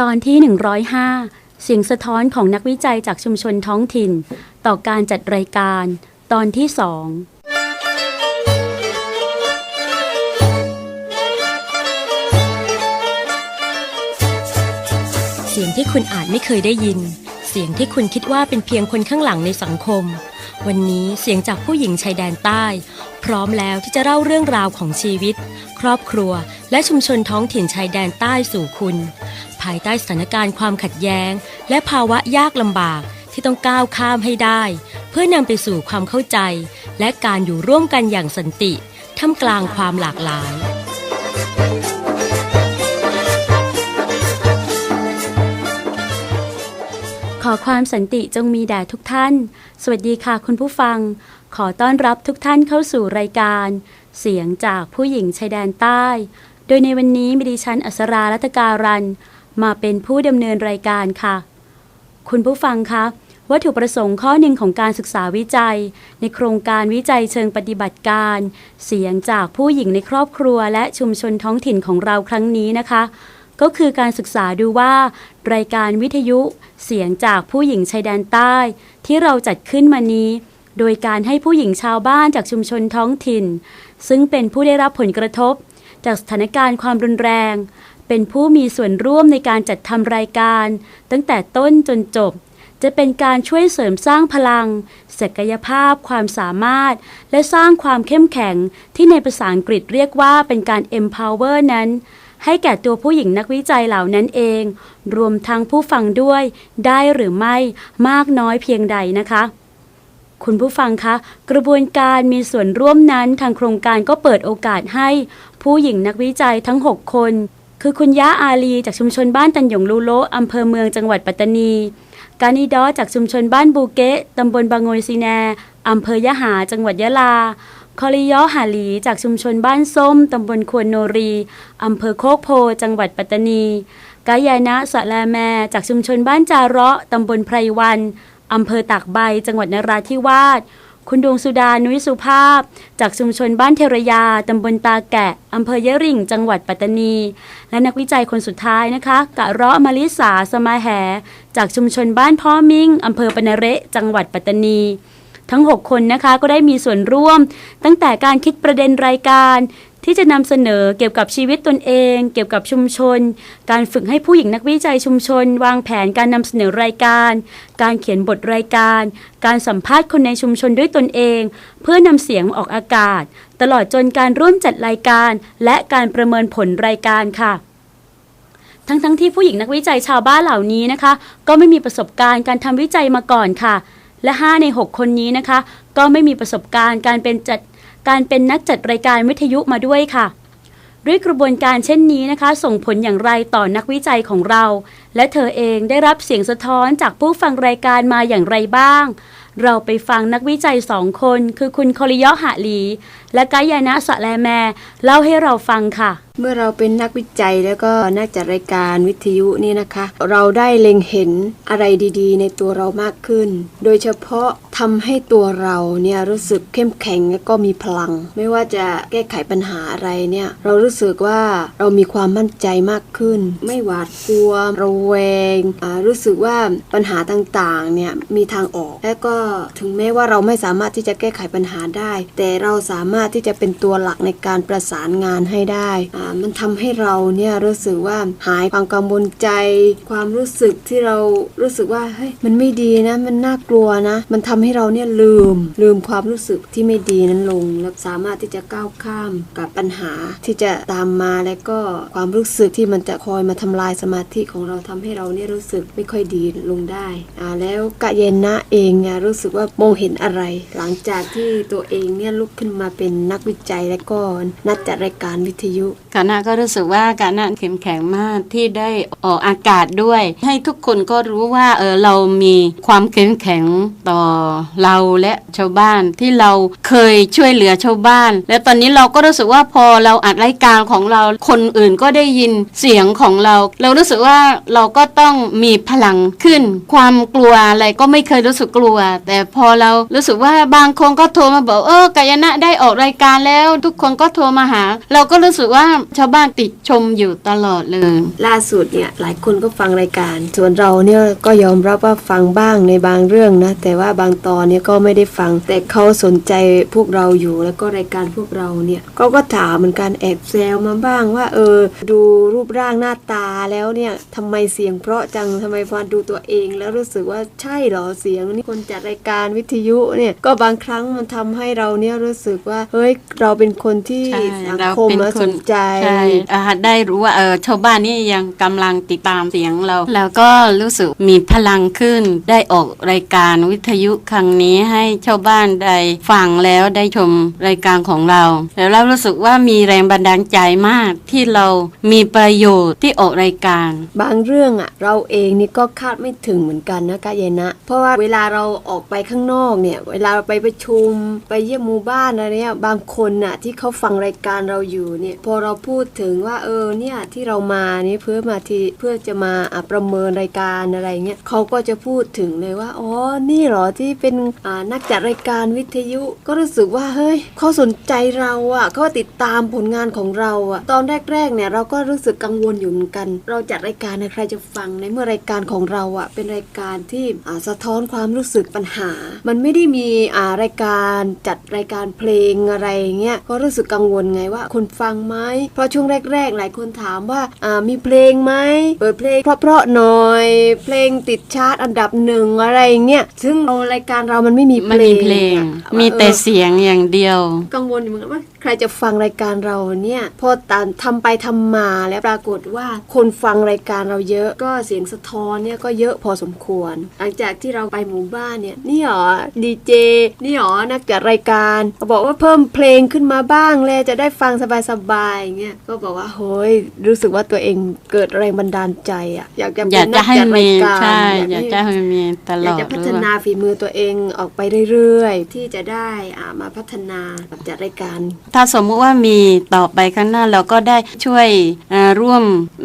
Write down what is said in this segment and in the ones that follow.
ตอนที่ 105 เสียงสะท้อนของนักวิจัยจากชุมชนท้องถิ่น ต่อการจัดรายการ ตอนที่สองเสียงที่คุณอาจไม่เคยได้ยิน เสียงที่คุณคิดว่าเป็นเพียงคนข้างหลังในสังคม วันนี้เสียงจากผู้หญิงชายแดนใต้ พร้อมแล้วที่จะเล่าเรื่องราวของชีวิต ครอบครัว และชุมชนท้องถิ่นชายแดนใต้สู่คุณ ภายใต้สถานการณ์ความขัดแย้ง และภาวะยากลำบากที่ต้องก้าวข้ามให้ได้ เพื่อนำไปสู่ความเข้าใจ และการอยู่ร่วมกันอย่างสันติท่ามกลางความหลากหลาย ขอความสันติจงมีแด่ทุกท่าน สวัสดีค่ะคุณผู้ฟัง ขอต้อนรับทุกท่านเข้าสู่รายการ เสียงจากผู้หญิงชายแดนใต้ โดยในวันนี้มีดิฉันอัสรารัตการัน มาเป็นผู้ดำเนินรายการค่ะ คุณผู้ฟังคะวัตถุประสงค์ข้อหนึ่งของการศึกษาวิจัย ในโครงการวิจัยเชิงปฏิบัติการ เสียงจากผู้หญิงในครอบครัวและชุมชนท้องถิ่นของเราครั้งนี้นะคะ ก็คือการศึกษาดูว่า รายการวิทยุ เสียงจากผู้หญิงชายแดนใต้ ที่เราจัดขึ้นมานี้ โดยการให้ผู้หญิงชาวบ้านจากชุมชนท้องถิ่น ซึ่งเป็นผู้ได้รับผลกระทบ จากสถานการณ์ความรุนแรง เป็นผู้มีส่วนร่วมในการจัดทำรายการ ตั้งแต่ต้นจนจบ จะเป็นการช่วยเสริมสร้างพลัง ศักยภาพ ความสามารถ และสร้างความเข้มแข็ง ที่ในภาษาอังกฤษเรียกว่าเป็นการ empower นั้น ให้แก่ตัวผู้หญิงนักวิจัยเหล่านั้นเอง รวมทั้งผู้ฟังด้วย ได้หรือไม่มากน้อยเพียงใดนะคะคุณผู้ฟังคะ กระบวนการมีส่วนร่วมนั้นทางโครงการก็เปิดโอกาสให้ ผู้หญิงนักวิจัยทั้ง 6 คน คือคุณย่าอาลีจากชุมชนบ้านตันหยงลูโลอำเภอเมืองจังหวัดปัตตานี กานิดอจากชุมชนบ้านบูเกะตำบลบางโงยซีแนอำเภอยะหาจังหวัดยะลาคอริยอหาลีจากชุมชนบ้านส้มตำบลควนโนรี อำเภอโคกโพ จังหวัดปัตตานี กายานะสะแลแม จากชุมชนบ้านจาระตำบลไพรวัน อำเภอตากใบ จังหวัดนราธิวาส คุณดวงสุดานุยสุภาพ จากชุมชนบ้านเทรยา ตำบลตาแกะ อำเภอยะริ่งจังหวัดปัตตานี และนักวิจัยคนสุดท้ายนะคะ กะเราะมาลิสาสมาแห จากชุมชนบ้านพ่อมิ่ง อำเภอปนเระ จังหวัดปัตตานี ทั้ง 6 คนนะคะก็ได้มีส่วนร่วม ตั้งแต่การคิดประเด็นรายการ ที่จะนำเสนอเกี่ยวกับชีวิตตนเอง เกี่ยวกับชุมชน การฝึกให้ผู้หญิงนักวิจัยชุมชน วางแผนการนำเสนอรายการ การเขียนบทรายการ การสัมภาษณ์คนในชุมชนด้วยตนเอง เพื่อนำเสียงออกอากาศ ตลอดจนการร่วมจัดรายการ และการประเมินผลรายการค่ะทั้งๆทที่ผู้หญิงนักวิจัยชาวบ้านเหล่านี้นะคะ ก็ไม่มีประสบการณ์การทำวิจัยมาก่อนค่ะ และ 5 ใน 6 คนนี้นะคะ ก็ไม่มีประสบการณ์การเป็นจัด การเป็นนักจัดรายการวิทยุมาด้วยค่ะ ด้วยกระบวนการเช่นนี้นะคะ ส่งผลอย่างไรต่อนักวิจัยของเรา และเธอเองได้รับเสียงสะท้อนจากผู้ฟังรายการมาอย่างไรบ้าง เราไปฟังนักวิจัยสองคน คือคุณคอริยอหะหลี และกายานะสะแลแมเล่าให้เราฟังค่ะเมื่อเราเป็นนักวิจัยแล้วก็นักจัดรายการวิทยุนี่นะคะ เราได้เล็งเห็นอะไรดีๆ ในตัวเรามากขึ้น โดยเฉพาะทำให้ตัวเราเนี่ยรู้สึกเข้มแข็งและก็มีพลัง ไม่ว่าจะแก้ไขปัญหาอะไรเนี่ยเรารู้สึกว่าเรามีความมั่นใจมากขึ้น ไม่หวาดกลัวระแวงรู้สึกว่าปัญหาต่างๆเนี่ยมีทางออก และก็ถึงแม้ว่าเราไม่สามารถที่จะแก้ไขปัญหาได้ แต่เราสามารถที่จะเป็นตัวหลักในการประสานงานให้ได้มันทำให้เราเนี่ยรู้สึกว่าหายความกังวลใจ ความรู้สึกที่เรารู้สึกว่าเฮ้ยมันไม่ดีนะ มันน่ากลัวนะ มันทำให้เราเนี่ยลืม ลืมความรู้สึกที่ไม่ดีนั้นลงแล้วสามารถที่จะก้าวข้ามกับปัญหาที่จะตามมาและก็ความรู้สึกที่มันจะคอยมาทำลายสมาธิของเราทำให้เราเนี่ยรู้สึกไม่ค่อยดีลงได้อ่าแล้วกะเย็นนะเองเนี่ยรู้สึกว่ามองเห็นอะไร หลังจากที่ตัวเองเนี่ยลุกขึ้นมาเป็นนักวิจัยและก็นักจัดรายการวิทยุกานาก็รู้สึกว่ากานาเข้มแข็งมากที่ได้ออกอากาศด้วย ให้ทุกคนก็รู้ว่าเออเรามีความเข้มแข็งต่อเราและชาวบ้านที่เราเคยช่วยเหลือชาวบ้าน และตอนนี้เราก็รู้สึกว่าพอเราอัดรายการของเราคนอื่นก็ได้ยินเสียงของเรา เรารู้สึกว่าเราก็ต้องมีพลังขึ้น ความกลัวอะไรก็ไม่เคยรู้สึกกลัว แต่พอเรารู้สึกว่าบางคนก็โทรมาบอกเออกายนะได้ออกรายการแล้ว ทุกคนก็โทรมาหา เราก็รู้สึกว่าชาวบ้านติดชมอยู่ตลอดเลย ล่าสุดเนี่ยหลายคนก็ฟังรายการ ส่วนเราเนี่ยก็ยอมรับว่าฟังบ้างในบางเรื่องนะ แต่ว่าบางตอนเนี่ยก็ไม่ได้ฟัง แต่เขาสนใจพวกเราอยู่แล้วก็รายการพวกเราเนี่ยเขาก็ถามเหมือนกันแอบแซวมาบ้างว่า เออ ดูรูปร่างหน้าตาแล้วเนี่ยทำไมเสียงเพราะจังทำไมพอดูตัวเอง แล้วรู้สึกว่าใช่เหรอเสียงนี่คนจัดรายการวิทยุเนี่ยก็บางครั้งมันทำให้เราเนี่ยรู้สึกว่าเฮ้ยเราเป็นคนที่ใช่สังเราคมเป็นมาคสนนใจใช่อ่าได้รู้ว่าเออชาวบ้านนี่ยังกำลังติดตามเสียงเรา แล้วก็รู้สึกมีพลังขึ้นได้ออกรายการวิทยุครั้งนี้ให้ชาวบ้านได้ฟังแล้วได้ชมรายการของเรา แล้วเรารู้สึกว่ามีแรงบันดาลใจมากที่เรามีประโยชน์ที่ออกรายการ บางเรื่องอะเราเองนี่ก็คาดไม่ถึงเหมือนกันนะกะเยนะ เพราะว่าเวลาเราออกไปข้างนอกเนี่ย เวลาเราไปประชุมไปเยี่ยมหมู่บ้านอะไรเนี่ยบางคนน่ะที่เขาฟังรายการเราอยู่เนี่ยพอเราพูดถึงว่าเออเนี่ยที่เรามานี่เพื่อมาที่เพื่อจะมาประเมินรายการอะไรเงี้ยเขาก็จะพูดถึงเลยว่าอ๋อนี่หรอที่เป็นนักจัดรายการวิทยุ ก็รู้สึกว่าเฮ้ยเขาสนใจเราอะเขาติดตามผลงานของเราอะตอนแรกๆเนี่ยเราก็รู้สึกกังวลอยู่เหมือนกัน เราจัดรายการเนี่ยใครจะฟังในเมื่อรายการของเราอะเป็นรายการที่สะท้อนความรู้สึกปัญหา มันไม่ได้มีอ่ารายการจัดรายการเพลงอะไรเงี้ยก็รู้สึกกังวลไงว่าคนฟังไหมเพราะช่วงแรกๆ หลายคนถามว่าอ่ามีเพลงไหมเปิดเพลงเพราะๆหน่อย เพลงติดชาร์ตอันดับหนึ่งอะไรเงี้ยซึ่งเรารายการเรามันไม่มีเพไม่ลมีงเพลงอะมีแต่เออเสียงอย่างเดียว กังวลอยู่เหมือนกันว่าใครจะฟังรายการเราเนี่ยพอตามทำไปทำมาแล้วปรากฏว่าคนฟังรายการเราเยอะก็เสียงสะท้อนเนี่ยก็เยอะพอสมควร หลังจากที่เราไปหมู่บ้านเนี่ยนี่หรอดีเจนี่หรอนักจัดรายการเขาบอกว่าเพิ่มเพลงขึ้นมาบ้างเลยจะได้ฟังสบายๆอย่างเงี้ยก็บอกว่าเฮ้ยรู้สึกว่าตัวเองเกิดแรงบันดาลใจอะอยากจะอเป็ยากนจะนักให้จัดรามียการใช่อยากให้จะให้มีตลอยากอดจะพัฒด้วยนาฝีมือตัวเองออกไปเรื่อยๆ ที่จะได้อ่ามาพัฒนากับจัดรายการ ถ้าสมมุติว่ามีต่อไปข้างหน้าเราก็ได้ช่วยเอ่อร่วม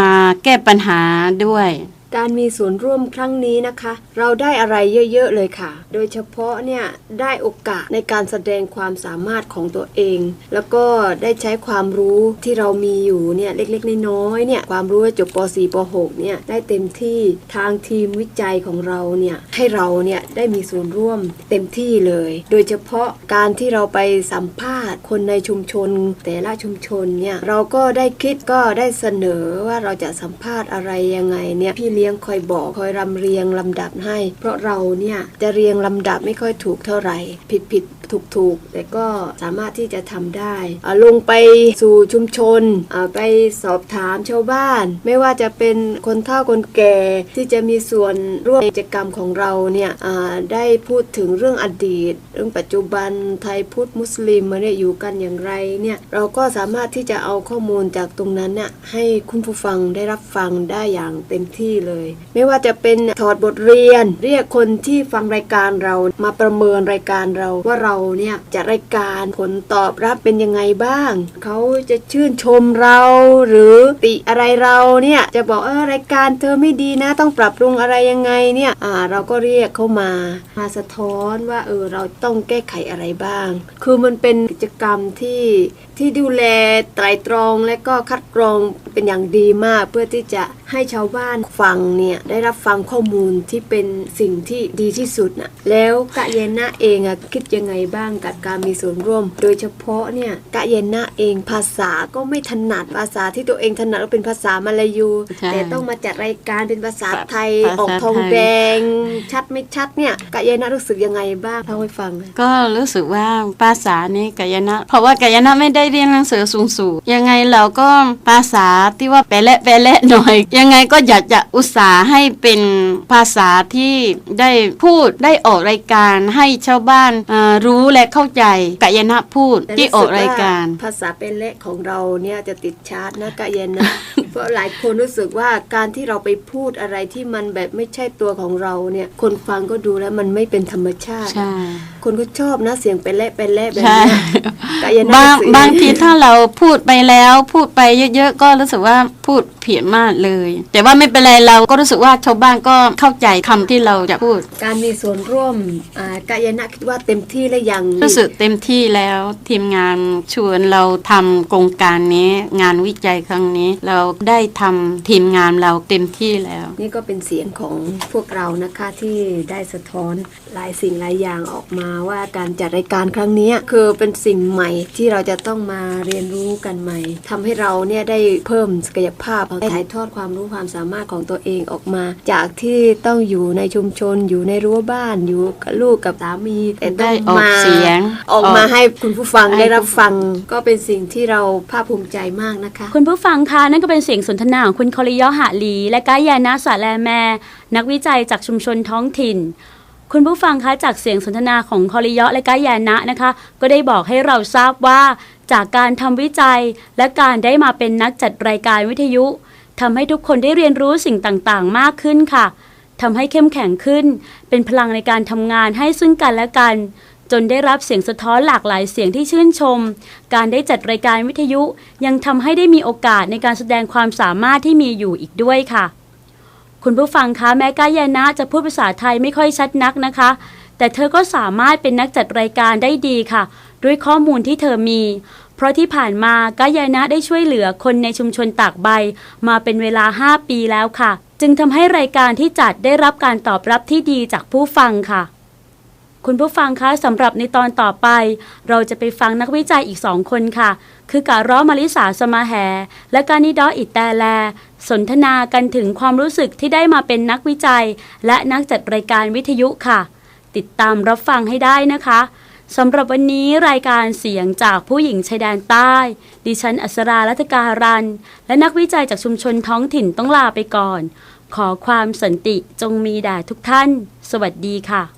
มาแก้ปัญหาด้วย การมีส่วนร่วมครั้งนี้นะคะ เราได้อะไรเยอะ ๆ เลยค่ะ โดยเฉพาะเนี่ยได้โอกาสในการแสดงความสามารถของตัวเอง แล้วก็ได้ใช้ความรู้ที่เรามีอยู่เนี่ยเล็กๆน้อยๆเนี่ยความรู้จบป .4 ป .6 เนี่ยได้เต็มที่ทางทีมวิจัยของเราเนี่ยให้เราเนี่ยได้มีส่วนร่วมเต็มที่เลย โดยเฉพาะการที่เราไปสัมภาษณ์คนในชุมชน แต่ละชุมชนเนี่ยเราก็ได้คิดก็ได้เสนอว่าเราจะสัมภาษณ์อะไรยังไงเนี่ยพี่เลี้ยงคอยบอกคอยรำเรียงลำดับให้ เพราะเราเนี่ยจะเรียงลำดับไม่ค่อยถูกเท่าไหร่ ผิดผิดถูกถูกแต่ก็สามารถที่จะทำได้ลงไปสู่ชุมชนไปสอบถามชาวบ้าน ไม่ว่าจะเป็นคนเฒ่าคนแก่ที่จะมีส่วนร่วมกิจกรรมของเราเนี่ยได้พูดถึงเรื่องอดีต เรื่องปัจจุบันไทยพุทธมุสลิมมาเนี่ยอยู่กันอย่างไรเนี่ยเราก็สามารถที่จะเอาข้อมูลจากตรงนั้นเนี่ยให้คุณผู้ฟังได้รับฟังได้อย่างเต็มที่เลย ไม่ว่าจะเป็นถอดบทเรียน เรียกคนที่ฟังรายการเรามาประเมินรายการเราว่าเราเนี่ยจะรายการผลตอบรับเป็นยังไงบ้าง เขาจะชื่นชมเราหรือติอะไรเราเนี่ยจะบอกเออรายการเธอไม่ดีนะ ต้องปรับปรุงอะไรยังไงเนี่ยอ่าเราก็เรียกเขามามาสะท้อนว่าเออเราต้องแก้ไขอะไรบ้าง คือมันเป็นกิจกรรมที่ที่ดูแลไตรตรองและก็คัดกรองเป็นอย่างดีมากเพื่อที่จะ ให้ชาวบ้านฟังเนี่ยได้รับฟังข้อมูลที่เป็นสิ่งที่ดีที่สุดน่ะแล้วกะเยนนะเองอะคิดยังไงบ้างกับการมีส่วนร่วม โดยเฉพาะเนี่ยกะเยนนะเองภาษาก็ไม่ถนัดภาษาที่ตัวเองถนัดก็เป็นภาษามาลายูใช่แต่ต้องมาจัดรายการเป็นภาษาไทยภาษาออกทองไทยแดง ชัดไม่ชัดเนี่ยกะเยนนะรู้สึกยังไงบ้างเล่าให้ฟังหน่อยก็รู้สึกว่าภาษานี้กายนะ เพราะว่ากายนะไม่ได้เรียนหนังสือสูงสูงๆยังไงเราก็ภาษาที่ว่าแปะเละแปะเละหน่อยยังไงก็อยากจะอุตส่าห์ให้เป็นภาษาที่ได้พูดได้ออกรายการให้ชาวบ้านเอ่อรู้และเข้าใจกายนะพูดแต่ที่ออกรายการสึว่ภาษาเป็นเละของเราเนี่ยจะติดชาร์ตนะกะเย็นนะเพราะหลายคนรู้สึกว่าการที่เราไปพูดอะไรที่มันแบบไม่ใช่ตัวของเราเนี่ยคนฟังก็ดูแล้วมันไม่เป็นธรรมชาติใช่คนก็ชอบนะเสียงเป็นเละเป็นเละแบบใช่เนี้ยกายนาบางสีบางทีถ้าเราพูดไปแล้ว พูดไปเยอะๆก็รู้สึกว่า พูดเพี้ยนมากเลย แต่ว่าไม่เป็นไรเราก็รู้สึกว่าชาวบ้านก็เข้าใจคำที่เราจะพูด การมีส่วนร่วมอ่ากายนะคิดว่าเต็มที่แล้วยังรู้สึกเต็มที่แล้วทีมงานชวนเราทำโครงการนี้งานวิจัยครั้งนี้ เราได้ทำทีมงานเราเต็มที่แล้ว นี่ก็เป็นเสียงของพวกเรานะคะที่ได้สะท้อนหลายสิ่งหลายอย่างออกมาว่าการจัดรายการครั้งนี้คือเป็นสิ่งใหม่ที่เราจะต้องมาเรียนรู้กันใหม่ทำให้เราเนี่ยได้เพิ่มศักยภาพได้ถ่ายทอดความรู้ความสามารถของตัวเองออกมา จากที่ต้องอยู่ในชุมชนอยู่ในรั้วบ้านอยู่กับลูกกับสามีแต่ต้ได้องออกมาเสียง ออกมาออกให้คุณผู้ฟังให้ได้รับผู้ฟัง ก็เป็นสิ่งที่เราภาคภูมิใจมากนะคะ คุณผู้ฟังคะนั่นก็เป็นเสียงสนทนาของคุณคอริยอหะลี และกายานาสาแลแมนักวิจัยจากชุมชนท้องถิ่น คุณผู้ฟังคะจากเสียงสนทนาของคอริยอและกายานะนะคะ ก็ได้บอกให้เราทราบว่า จากการทำวิจัย และการได้มาเป็นนักจัดรายการวิทยุทำให้ทุกคนได้เรียนรู้สิ่งต่างๆ มากขึ้นค่ะทำให้เข้มแข็งขึ้น เป็นพลังในการทำงานให้ซึ่งกันและกัน จนได้รับเสียงสะท้อนหลากหลายเสียงที่ชื่นชม การได้จัดรายการวิทยุ ยังทำให้ได้มีโอกาสในการแสดงความสามารถที่มีอยู่อีกด้วยค่ะ คุณผู้ฟังคะแม้กายานะจะพูดภาษาไทยไม่ค่อยชัดนักนะคะ แต่เธอก็สามารถเป็นนักจัดรายการได้ดีค่ะ ด้วยข้อมูลที่เธอมี เพราะที่ผ่านมากายานะได้ช่วยเหลือคนในชุมชนตากใบ มาเป็นเวลา 5 ปีแล้วค่ะ จึงทำให้รายการที่จัดได้รับการตอบรับที่ดีจากผู้ฟังค่ะ คุณผู้ฟังคะสำหรับในตอนต่อไป เราจะไปฟังนักวิจัยอีกสองคนค่ะ คือการ้อมาริสาสมาแห และการนิดออิตแตแล สนทนากันถึงความรู้สึกที่ได้มาเป็นนักวิจัย และนักจัดรายการวิทยุค่ะ ติดตามรับฟังให้ได้นะคะสำหรับวันนี้รายการเสียงจากผู้หญิงชายแดนใต้ ดิฉันอัศรารัตการัน และนักวิจัยจากชุมชนท้องถิ่นต้องลาไปก่อน ขอความสันติจงมีแด่ทุกท่าน สวัสดีค่ะ